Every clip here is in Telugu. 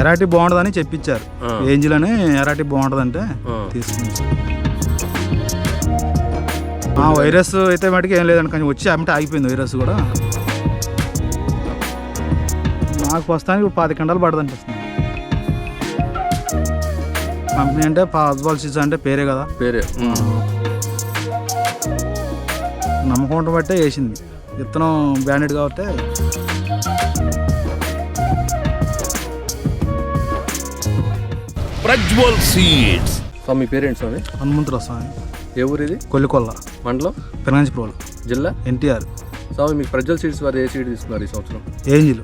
ఎరాటీ బాగుంటుందని చెప్పించారు. ఏంజిల్ అని ఎరాటీ బాగుంటుందంటే. తీసుకుని ఆ వైరస్ అయితే మటుకు ఏం లేదండి కొంచెం వచ్చి అమ్మటే ఆగిపోయింది వైరస్ కూడా. నాకు ప్రస్తుతానికి పాతి గంటలు పడుతుంది అనిపిస్తుంది. కంపెనీ అంటే పాస్బాల్ సీజ్ అంటే పేరే కదా. పేరే. నమ్మకం బట్టే వేసింది విత్తనం బ్రాండెడ్ కాబట్టి ప్రజ్వల్ సీడ్స్. స్వామి మీ పేరేంటి స్వామి? హనుమంతుడు వస్తాను ఏ ఊరు ఇది? కొల్లికొల్ల. మండలం? ఫినాన్స్ ప్రోలు జిల్లా? ఎన్టీఆర్. స్వామి మీకు ప్రజ్వల్ సీడ్స్ వారు ఏ సీడ్ తీసుకున్నారు ఈ సంవత్సరం? ఏంజిల్.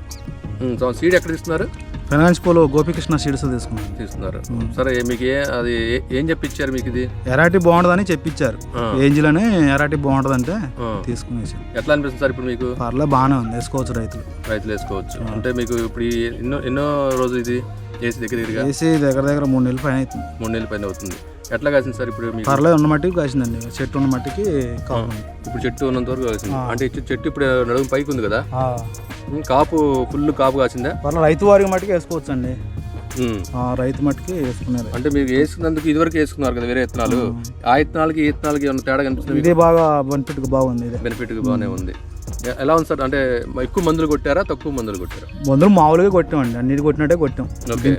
స్వామి సీడ్ ఎక్కడ తీసుకున్నారు? ఫినాన్స్ పోలో గోపికృష్ణ సీడ్స్ తీసుకున్నాను తీసుకున్నారు. సరే మీకు ఏ అది ఏ- చెప్పించారు మీకు ఇది? ఎరాటీ బాగుంటుందని చెప్పించారు. ఏంజిల్ అని ఎరాటీ బాగుంటుందంటే ఆ. తీసుకునేసి ఎట్లా అనిపిస్తుంది సార్ ఇప్పుడు మీకు? పర్లే బాగానే ఉంది. వేసుకోవచ్చు రైతులు. రైతులు వేసుకోవచ్చు. అంటే మీకు ఇప్పుడు ఎన్నో ఎన్నో రోజులు ఇది? ఏసీ దగ్గర వేసి దగ్గర దగ్గర మూడు నెలలు పైన అవుతుంది. మూడు నెలల పైన అవుతుంది. ఎట్లా కాసింది సార్ ఇప్పుడు మీకు? పర్లేదు ఉన్న మట్టికి కాసిందండి. చెట్టు ఉన్న మట్టికి కావాలి ఇప్పుడు చెట్టు ఉన్నంత వరకు కాసింది. అంటే చెట్టు ఇప్పుడు నడుము పైకి ఉంది కదా? కాపు ఫుల్ కాపు కాసిందా? పర్లేదు రైతు వారికి మట్టికి వేసుకోవచ్చు అండి. రైతు మట్టికి వేసుకునేది. అంటే మీరు వేసుకున్నందుకు ఇదివరకు వేసుకున్నారు కదా వేరే విత్తనాలు ఆ. విత్తనాలకి ఈ విత్తనాలకి ఏమైనా తేడా కనిపిస్తుంది ఇది బాగా బెనిఫిట్ బాగుంది బెనిఫిట్ బాగానే ఉంది. ఎలా ఉంది సార్ అంటే ఎక్కువ మందులు కొట్టారా తక్కువ మందులు కొట్టారా? మందులు మామూలుగా కొట్టామండి. అన్నిటి కొట్టినట్టే కొట్టాం.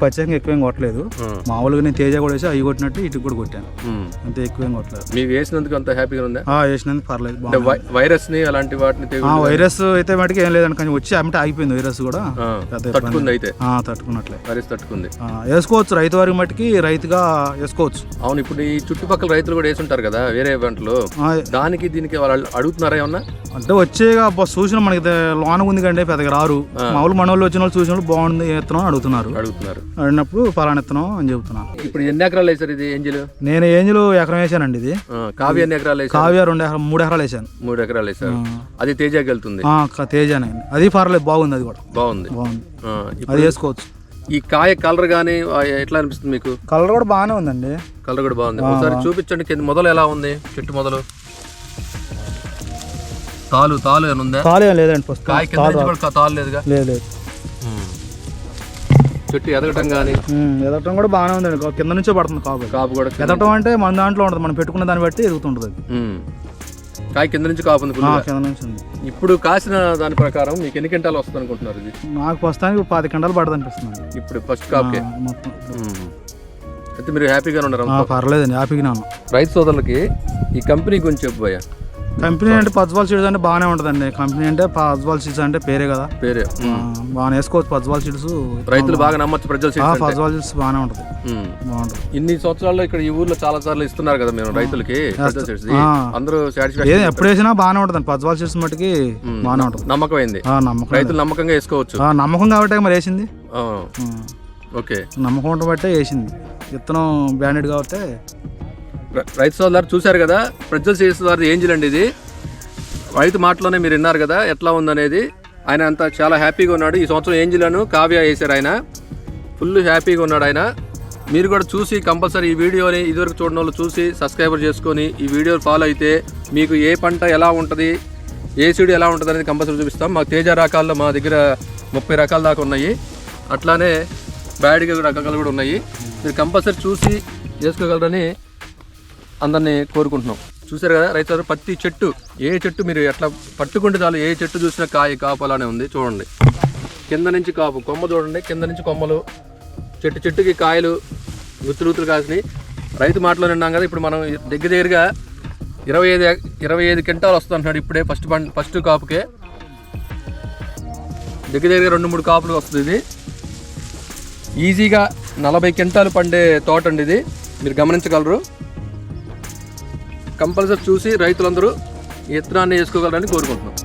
ప్రత్యేకంగా ఎక్కువ ఏం కొట్టలేదు. ఆ. మామూలుగా నేను తేజ కూడా వేసి అవి కొట్టినట్టు ఇటు కూడా కొట్టాను. ఉమ్. అంతే ఎక్కువ ఏం కొట్టలేదు. మీకు వేసినందుకు అంత హ్యాపీగా ఉందా? ఆ, వేసినందుకు పర్లేదు వైరస్ని అలాంటి వాటిని వైరస్ అయితే మటుకు ఏం లేదండి కొంచెం వచ్చి అమ్మటే ఆగిపోయింది వైరస్ కూడా. తట్టుకుంది అయితే. తట్టుకున్నట్లే. వైరస్ తట్టుకుంది. వేసుకోవచ్చు రైతు వారికి మట్టుకి రైతుగా వేసుకోవచ్చు. అవును ఇప్పుడు ఈ చుట్టుపక్కల రైతులు కూడా వేసుంటారు కదా వేరే పంటలు దానికి దీనికి వాళ్ళు అడుగుతున్నారా ఏమన్నా? అంటే వచ్చేగా సూచన మనకి లోన ఉంది కంటే పెద్దగా రారు. మామూలు మన వాళ్ళు వచ్చిన వాళ్ళు చూసిన వాళ్ళు బాగుంది విత్తనం అని అడుగుతున్నారు. అడుగుతున్నారు. అడిగినప్పుడు పలానా విత్తనం అని చెబుతున్నాను. ఇప్పుడు ఎన్ని ఎకరాలు వేసారు ఇది ఏంజిల్? నేను ఏంజిలు ఎకరం వేసానండి ఇది. కావ్య ఎన్ని ఎకరాలు కావ్య రెండు ఎకరం మూడు ఎకరాలు వేసాను. మూడు ఎకరాలు వేసారు అది తేజాకి వెళ్తుంది. తేజానే. అది పర్లేదు బాగుంది అది కూడా. బాగుంది. బాగుంది. అది వేసుకోవచ్చు. ఈ కాయ కలర్ కానీ ఎట్లా అనిపిస్తుంది మీకు? కలర్ కూడా బాగానే ఉందండి. కలర్ కూడా బాగుంది. ఒకసారి చూపించండి కింద మొదలు ఎలా ఉంది? చెట్టు మొదలు. తాలు తాలు ఏమైనా ఉందా? కాలు ఏం లేదండి ఫస్ట్ కాయ కింద నుంచి కూడా తాలు లేదుగా? లేదు లేదు. చెట్టు ఎదగటం కానీ ఉమ్, ఎదగటం కూడా బాగానే ఉందండి. కా- కింద నుంచే పడుతుంది కాపు కాపు కూడా కింద- ఎదగటం అంటే మన దాంట్లో ఉంటుంది. మనం పెట్టుకున్న దాన్ని బట్టి ఎదుగుతుంటుంది అది. ఉమ్. కాయ కింద నుంచి కాపు ఉంది ఆ, ఫుల్గా కింద నుంచి ఉంది. ఇప్పుడు కాసిన దాని ప్రకారం మీకు ఎన్ని క్వింటాలు వస్తుంది అనుకుంటున్నారు ఇది? నాకు ప్రస్తుతానికి ఇప్పుడు పాతి గంటలు పడుతుంది అనిపిస్తుంది ఇప్పుడు ఫస్ట్ కాపుకే. మొత్తం. ఉమ్. అయితే మీరు హ్యాపీగా ఉన్నారు ఆ, పర్లేదండి హ్యాపీగా ఉన్నాను రైతు సోదరులకి ఈ కంపెనీ గురించి చెప్పు భయ్యా. కంపెనీ అంటే పజ్వాల్ సీడ్స్ అంటే బాగానే ఉంటుందండి. కంపెనీ అంటే పజ్వాల్ సీడ్స్ అంటే పేరే కదా. పేరే బాగానే వేసుకోవచ్చు పజ్వాల్ సీడ్స్. రైతులు బాగా నమ్మచ్చు ప్రజలు పజ్వాల్ సీడ్స్ బాగానే ఉంటుంది. బాగుంటుంది. ఇన్ని సంవత్సరాల్లో ఇక్కడ ఈ ఊర్లో చాలా సార్లు ఇస్తున్నారు కదా మేము రైతులకి. అందరూ సాటిస్ఫాక్షన్ ఎప్పుడు వేసినా బాగానే ఉంటుంది పజ్వాల్ సీడ్స్ మట్టుకి బాగానే ఉంటుంది. నమ్మకమైంది. ఆ, నమ్మకం. రైతులు నమ్మకంగా వేసుకోవచ్చు. ఆ, నమ్మకం కాబట్టి మరి వేసింది. ఓకే. నమ్మకం బట్టే వేసింది. విత్తనం బ్రాండెడ్ కాబట్టి రైతు సోదరు చూశారు కదా ప్రజల సీడ్స్ వారి ఏంజిల్ అండి ఇది. రైతు మాటలోనే మీరు విన్నారు కదా ఎట్లా ఉందనేది. ఆయన అంతా చాలా హ్యాపీగా ఉన్నాడు. ఈ సంవత్సరం ఏంజిలను కావ్య వేశారు ఆయన. ఫుల్ హ్యాపీగా ఉన్నాడు ఆయన. మీరు కూడా చూసి కంపల్సరీ ఈ వీడియోని ఇదివరకు చూడడం వాళ్ళు చూసి సబ్స్క్రైబర్ చేసుకొని ఈ వీడియో ఫాలో అయితే మీకు ఏ పంట ఎలా ఉంటుంది ఏ సీడు ఎలా ఉంటుంది అనేది కంపల్సరీ చూపిస్తాం. మాకు తేజ రకాల్లో మా దగ్గర ముప్పై రకాల దాకా ఉన్నాయి. అట్లానే బ్యాడ్గా రకాలు కూడా ఉన్నాయి. మీరు కంపల్సరీ చూసి చేసుకోగలరని అందరినీ కోరుకుంటున్నాం. చూసారు కదా రైతు ప్రతి చెట్టు ఏ చెట్టు మీరు ఎట్లా పట్టుకుంటే చాలు ఏ చెట్టు చూసినా కాయ కాపు అలానే ఉంది చూడండి. కింద నుంచి కాపు కొమ్మ చూడండి కింద నుంచి కొమ్మలు చెట్టు చెట్టుకి కాయలు గుత్తులు గుత్తులు కాసినాయి. రైతు మాటలో నిన్నాం కదా ఇప్పుడు మనం దగ్గర దగ్గరగా ఇరవై ఐదు ఇరవై ఐదు క్వింటాలు వస్తుంటున్నాడు ఇప్పుడే ఫస్ట్ పంట ఫస్ట్ కాపుకే. దగ్గర దగ్గర రెండు మూడు కాపులు వస్తుంది ఇది. ఈజీగా నలభై క్వింటాలు పండే తోట అండి ఇది. మీరు గమనించగలరు. కంపల్సరీ చూసి రైతులందరూ ఈ విత్తనాన్ని వేసుకోగలరని కోరుకుంటున్నాం.